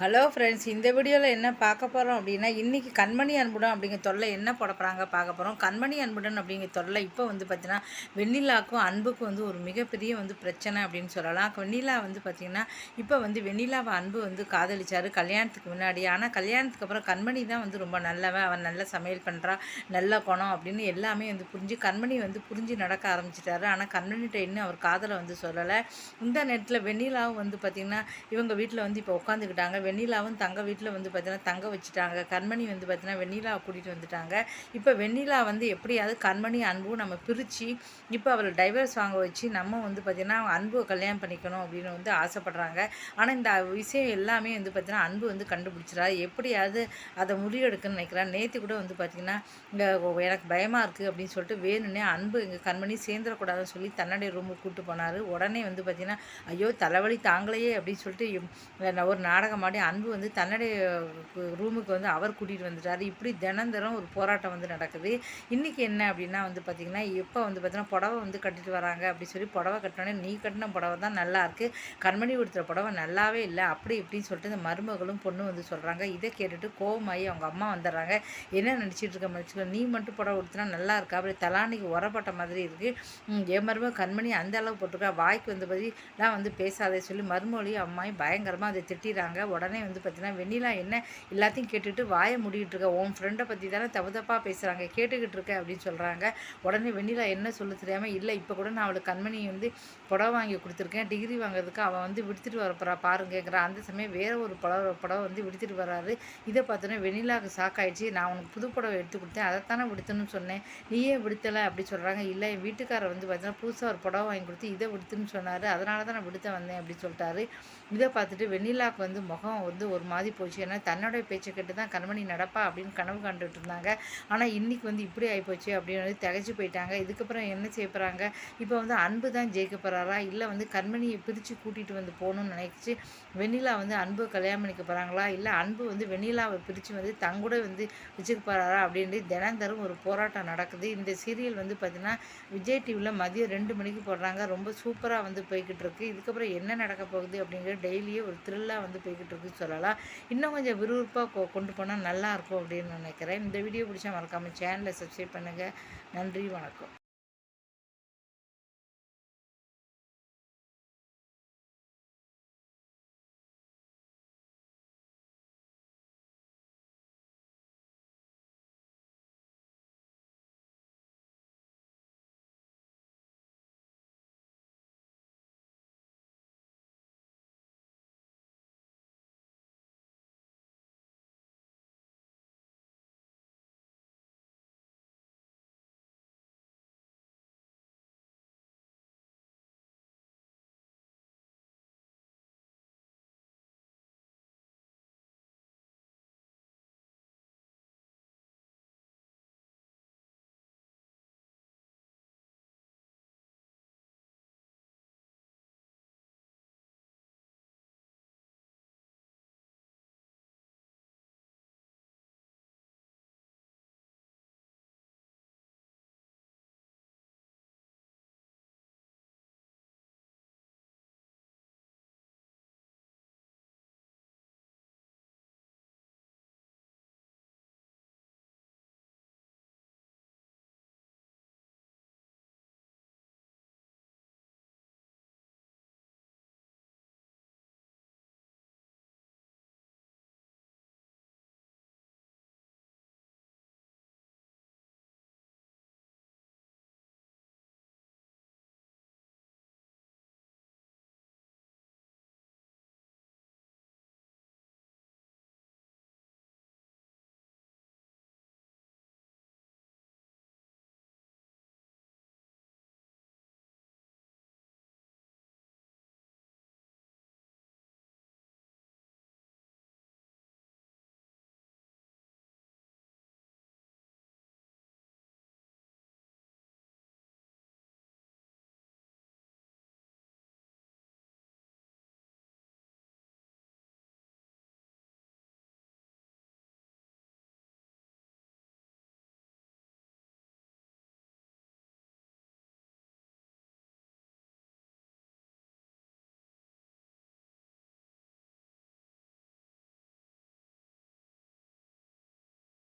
Hello friends இந்த வீடியோவில் என்ன பார்க்க போகிறோம் அப்படின்னா இன்றைக்கி கண்மணி அன்புடன் அப்படிங்கிற தொல்லை என்ன போட போகிறாங்க பார்க்க போகிறோம் கண்மணி அன்புடன் அப்படிங்கிற தொல்லை இப்போ வந்து பார்த்திங்கன்னா வெண்ணிலாவுக்கும் அன்புக்கும் வந்து ஒரு மிகப்பெரிய வந்து பிரச்சனை அப்படின்னு சொல்லலாம். வெண்ணிலா வந்து பார்த்திங்கன்னா இப்போ வந்து வெண்ணிலாவை அன்பு வந்து காதலிச்சார் கல்யாணத்துக்கு முன்னாடி. ஆனால் கல்யாணத்துக்கு அப்புறம் கண்மணி தான் வந்து ரொம்ப நல்லவன் அவன் நல்ல சமையல் பண்ணுறா நல்ல குணம் அப்படின்னு எல்லாமே வந்து புரிஞ்சு கண்மணி வந்து புரிஞ்சு நடக்க ஆரம்பிச்சிட்டாரு. ஆனால் கண்மணிகிட்ட இன்னும் அவர் காதலை வந்து சொல்லலை. இந்த நேரத்தில் வெண்ணிலாவும் வந்து பார்த்திங்கன்னா இவங்க வீட்டில் வந்து இப்போ உட்காந்துக்கிட்டாங்க வெண்ணிலாவும் தங்க வீட்டில் வந்து பார்த்தீங்கன்னா தங்க வச்சுட்டாங்க. கண்மணி வந்து பார்த்தீங்கன்னா வெண்ணிலாவை கூட்டிகிட்டு வந்துட்டாங்க. இப்போ வெண்ணிலா வந்து எப்படியாவது கண்மணி அன்பும் நம்ம பிரித்து இப்போ அவளை டைவர்ஸ் வாங்க வச்சு நம்ம வந்து பார்த்திங்கன்னா அன்பு கல்யாணம் பண்ணிக்கணும் அப்படின்னு வந்து ஆசைப்படுறாங்க. ஆனால் இந்த விஷயம் எல்லாமே வந்து பார்த்திங்கன்னா அன்பு வந்து கண்டுபிடிச்சிடா எப்படியாவது அதை முறியெடுக்குன்னு நினைக்கிறான் நேற்று கூட வந்து பார்த்திங்கன்னா இங்கே எனக்கு பயமாக இருக்குது அப்படின்னு சொல்லிட்டு வேணும்னே அன்பு எங்கள் கண்மணி சேர்ந்துடக்கூடாதுன்னு சொல்லி தன்னுடைய ரூமுக்கு கூப்பிட்டு போனார். உடனே வந்து பார்த்திங்கன்னா ஐயோ தலைவலி தாங்களையே அப்படின்னு சொல்லிட்டு ஒரு நாடகம் ஆடி அன்பு வந்து தன்னுடைய ரூமுக்கு வந்து அவர் கூட்டிகிட்டு வந்துட்டார். இப்படி தினந்தரம் ஒரு போராட்டம் வந்து நடக்குது. இன்றைக்கி என்ன அப்படின்னா வந்து பார்த்திங்கன்னா எப்போ வந்து பார்த்திங்கன்னா புடவை வந்து கட்டிட்டு வராங்க அப்படி சொல்லி புடவை கட்டினோடனே நீ கட்டின புடவை தான் நல்லா இருக்குது கண்மணி கொடுத்துற புடவை நல்லாவே இல்லை. அப்படி இப்படின்னு சொல்லிட்டு இந்த மருமகளும் பொண்ணு வந்து சொல்கிறாங்க இதை கேட்டுட்டு கோவமாகி அவங்க அம்மா வந்துடுறாங்க. என்ன நினச்சிட்டு இருக்க மனுச்சுக்க நீ மட்டும் புடவை கொடுத்தனா நல்லா இருக்கா? அப்படி தலானிக்கு உரப்பட்ட மாதிரி இருக்குது என் மருமக கண்மணி அந்த அளவு போட்டிருக்கா. வாய்க்கு வந்து பதிலாம் வந்து பேசாதே சொல்லி மருமொழியும் அம்மாயும் பயங்கரமாக அதை திட்டிடுறாங்க. உடனே உடனே வந்து பார்த்தீங்கன்னா வெண்ணிலா என்ன எல்லாத்தையும் கேட்டுட்டு வாயை முடிக்கிட்டு இருக்க? உன் ஃப்ரெண்டை பற்றி தானே தப்பு தப்பாக பேசுகிறாங்க கேட்டுக்கிட்டு இருக்க அப்படின்னு சொல்கிறாங்க உடனே வெண்ணிலா என்ன சொல்ல தெரியாமல் இல்லை இப்போ கூட நான் அவளுக்கு கண்மணி வந்து புடவை வாங்கி கொடுத்துருக்கேன். டிகிரி வாங்குறதுக்கு அவன் வந்து விடுத்துட்டு வரப்போறா பாருங்கிறா அந்த சமயம் வேறு ஒரு புடவை புடவை வந்து விடுத்துட்டு வராரு. இதை பார்த்தோன்னே வெண்ணிலாவுக்கு சாக்காயிடுச்சு நான் உனக்கு புது புடவை எடுத்து கொடுத்தேன். அதைத்தானே விடுத்துன்னு சொன்னேன். நீயே விடுத்தலை அப்படி சொல்கிறாங்க இல்லை என் வீட்டுக்காரர் வந்து பார்த்தீங்கன்னா புதுசாக ஒரு புடவை வாங்கி கொடுத்து இதை விடுத்துன்னு சொன்னார். அதனால தான் நான் விடுத்த வந்தேன் அப்படி சொல்லிட்டாரு. இதை பார்த்துட்டு வெண்ணிலாவுக்கு வந்து முகம் வந்து ஒரு மாதிரி போச்சு. ஏன்னா தன்னோட பேச்சை கேட்டு தான் கண்மணி நடப்பா அப்படின்னு கனவு கண்டுட்டு இருந்தாங்க. ஆனால் இன்றைக்கி வந்து இப்படி ஆகிப்போச்சு அப்படின்னு வந்து திகச்சு போயிட்டாங்க. இதுக்கப்புறம் என்ன செய்ய போகிறாங்க இப்போ வந்து அன்பு தான் ஜெயிக்க போகிறாரா இல்லை வந்து கண்மணியை பிரித்து கூட்டிகிட்டு வந்து போகணும்னு நினைச்சி வெண்ணிலா வந்து அன்பு கல்யாணம் பண்ணிக்க போகிறாங்களா இல்லை அன்பு வந்து வெண்ணிலாவை பிரித்து வந்து தங்கூட வந்து வச்சுக்க போகிறாரா அப்படின்ட்டு தினந்தரும் ஒரு போராட்டம் நடக்குது. இந்த சீரியல் வந்து பார்த்திங்கன்னா விஜய் டிவியில் மதியம் ரெண்டு மணிக்கு போடுறாங்க. ரொம்ப சூப்பராக வந்து போய்கிட்டு இருக்கு. இதுக்கப்புறம் என்ன நடக்க போகுது அப்படிங்கிற டெய்லியே ஒரு த்ரில்லாக வந்து போய்கிட்டு இருக்கு. சொல்லலாம். இன்னும் கொஞ்சம் விறுவிறுப்பாக கொண்டு போனால் நல்லாயிருக்கும் அப்படின்னு நினைக்கிறேன். இந்த வீடியோ பிடிச்சா மறக்காமல் சேனலை சப்ஸ்கிரைப் பண்ணுங்கள் நன்றி வணக்கம்.